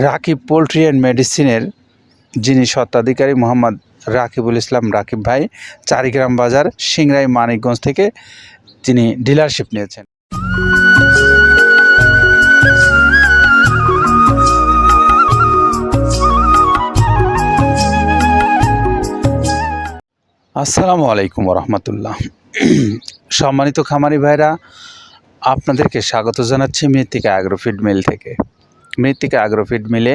Rakib poultry and মেডিসিনের যিনি স্বত্বাধিকারী মোহাম্মদ রাকিবুল ইসলাম রাকিব ভাই, চারিগ্রাম বাজার, সিংরাই, মানিকগঞ্জ থেকে তিনি ডিলারশিপ নিয়েছেন। আসসালামু আলাইকুম রহমতুল্লাহ সম্মানিত খামারি ভাইরা, আপনাদেরকে স্বাগত জানাচ্ছি মৃত্তিকা অ্যাগ্রোফিড মিল থেকে। মৃত্তিকা অ্যাগ্রোফিড মিলে।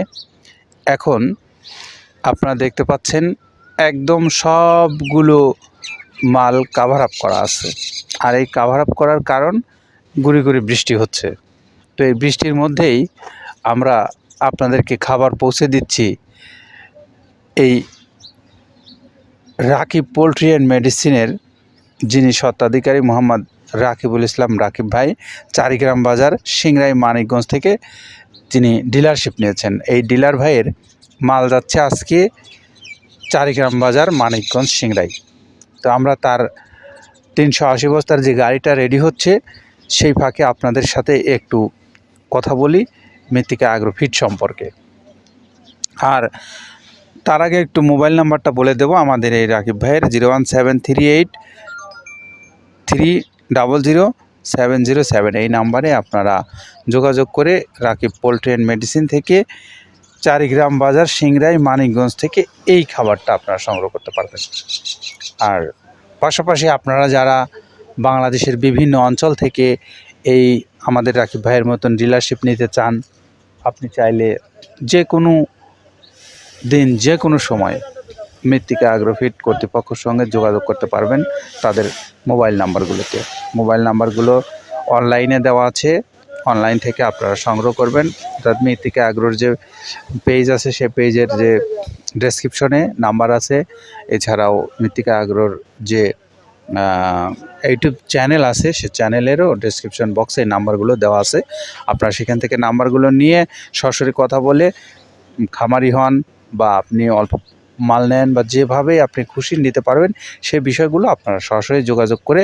এখন আপনারা দেখতে পাচ্ছেন একদম সবগুলো মাল কাভার আপ করা আছে। আর এই কাভার আপ করার কারণ গুড়ি গুড়ি বৃষ্টি হচ্ছে। তো এই বৃষ্টির মধ্যেই আমরা আপনাদেরকে খাবার পৌঁছে দিচ্ছি এই রাকিব পোলট্রি অ্যান্ড মেডিসিনের যিনি স্বত্বাধিকারী মোহাম্মদ রাকিবুল ইসলাম রাকিব ভাই, চারিগ্রাম বাজার, সিংরাই, মানিকগঞ্জ থেকে ডিলারশিপ নিয়েছেন, এই ডিলার ভাইয়ের মাল যাচ্ছে আজকে চারিগ্রাম বাজার, মানিকগঞ্জ সিংরাই তো আমরা তার তিনশো আশি বস্তার যে গাড়িটা রেডি হচ্ছে, সেই ফাঁকে আপনাদের সাথে একটু কথা বলি, মৃত্তিকা আগ্রোফিট সম্পর্কে। আর তার আগে একটু মোবাইল নাম্বারটা বলে দেবো, আমাদের এই রাকিব ভাইয়ের, zero one seven three eight three double zero seven zero seven. এই নাম্বারে আপনারা যোগাযোগ করে রাকিব পোলট্রি অ্যান্ড মেডিসিন থেকে চারিগ্রাম বাজার সিংরাই মানিকগঞ্জ থেকে এই খাবারটা আপনারা সংগ্রহ করতে পারবেন। আর পাশাপাশি আপনারা যারা বাংলাদেশের বিভিন্ন অঞ্চল থেকে এই আমাদের রাকিব ভাইয়ের মতন ডিলারশিপ নিতে চান, আপনি চাইলে যে কোনো দিন, যে কোনো সময় মৃত্তিকা আগ্রোফিট কর্তৃপক্ষের সঙ্গে যোগাযোগ করতে পারবেন তাদের মোবাইল নাম্বারগুলোতে মোবাইল নাম্বারগুলো অনলাইনে দেওয়া আছে। অনলাইন থেকে আপনারা সংগ্রহ করবেন। অর্থাৎ মৃত্তিকা আগ্রোর যে পেজ আছে, সে পেজের যে ডেসক্রিপশনে নাম্বার আছে। এছাড়াও মৃত্তিকা আগ্রোর যে ইউটিউব চ্যানেল আছে, সে চ্যানেলেরও ডেসক্রিপশন বক্সে এই নাম্বারগুলো দেওয়া আছে। আপনারা সেখান থেকে নাম্বারগুলো নিয়ে সরাসরি কথা বলে খামারি হন বা আপনি অল্প মাল নেন বা যেভাবে আপনি খুশি নিতে পারবেন, সেই বিষয়গুলো আপনারা সরাসরি যোগাযোগ করে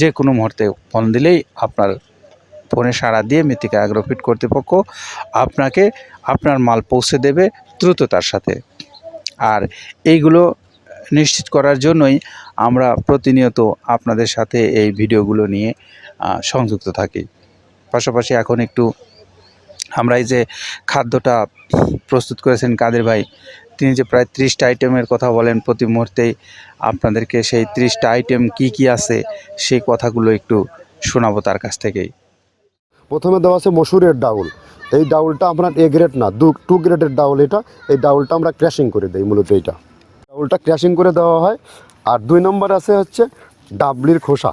যে কোনো মুহূর্তে ফোন দিলেই আপনার ফোনে সাড়া দিয়ে মৃত্তিকা অ্যাগ্রোফিট কর্তৃপক্ষ আপনাকে আপনার মাল পৌঁছে দেবে দ্রুততার সাথে। আর এইগুলো নিশ্চিত করার জন্যই আমরা প্রতিনিয়ত আপনাদের সাথে এই ভিডিওগুলো নিয়ে সংযুক্ত থাকি। পাশাপাশি এখন একটু আমরা এই যে খাদ্যটা প্রস্তুত করেছেন কাদের ভাই তিনি যে প্রায় ত্রিশটা আইটেমের কথা বলেন প্রতি মুহূর্তেই, আপনাদেরকে সেই ত্রিশটা আইটেম কি কি আছে, সেই কথাগুলো একটু শোনাবো তার কাছ থেকেই। প্রথমে দেওয়া আছে মসুরের ডাউল। এই ডাউলটা আপনার এ গ্রেড না, দু টু গ্রেডের ডাউল এটা। এই ডাউলটা আমরা ক্র্যাশিং করে দিই মূলত এইটা। ডাউলটা ক্র্যাশিং করে দেওয়া হয়। আর দুই নম্বর আছে হচ্ছে ডাবলির খোসা।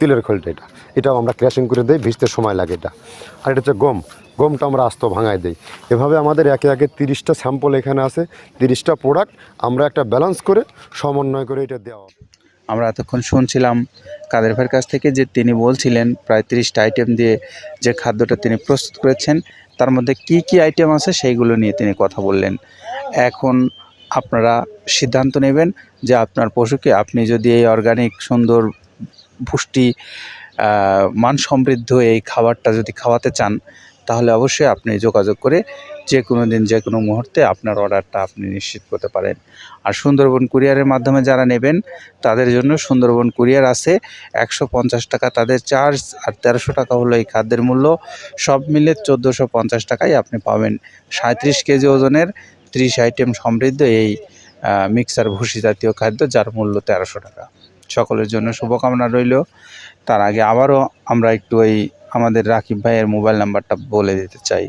তিলের খোলটা এটা। এটাও আমরা ক্র্যাশিং করে দিই, ভিজতে সময় লাগে এটা। আর এটা হচ্ছে গম। গমটা আমরা আস্ত ভাঙায় দিই। এভাবে আমাদের একে একে তিরিশটা স্যাম্পল এখানে আছে, তিরিশটা প্রোডাক্ট আমরা একটা ব্যালেন্স করে সমন্বয় করে এটা দেওয়া আমরা এতক্ষণ শুনছিলাম কাদের ভাইয়ের কাছ থেকে যে তিনি বলছিলেন প্রায় তিরিশটা আইটেম দিয়ে যে খাদ্যটা তিনি প্রস্তুত করেছেন, তার মধ্যে কি কি আইটেম আছে সেইগুলো নিয়ে তিনি কথা বললেন। এখন আপনারা সিদ্ধান্ত নেবেন যে আপনার পশুকে আপনি যদি এই অর্গানিক সুন্দর পুষ্টি মান সমৃদ্ধ এই খাবারটা যদি খাওয়াতে চান, তাহলে অবশ্যই আপনি যোগাযোগ করে যে কোনো দিন, যে কোনো মুহূর্তে আপনার অর্ডারটা আপনি নিশ্চিত করতে পারেন। আর সুন্দরবন কুরিয়ারের মাধ্যমে যারা নেবেন, তাদের জন্য সুন্দরবন কুরিয়ার আছে, একশো পঞ্চাশ টাকা তাদের চার্জ আর তেরোশো টাকা হলো এই খাদ্যের মূল্য। সব মিলে চোদ্দোশো পঞ্চাশ টাকায় আপনি পাবেন সাঁত্রিশ কেজি ওজনের ত্রিশ আইটেম সমৃদ্ধ এই মিক্সার ভুসি জাতীয় খাদ্য, যার মূল্য তেরোশো টাকা। সকলের জন্য শুভকামনা রইল। তার আগে আবারও আমরা একটু ওই আমাদের রাকিব ভাইয়ের মোবাইল নাম্বারটা বলে দিতে চাই।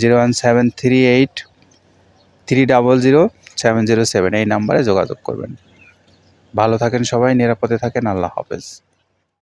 Zero one seven three eight three double zero seven zero seven এই নাম্বারে যোগাযোগ করবেন। ভালো থাকেন সবাই, নিরাপদে থাকেন। আল্লাহ হাফেজ।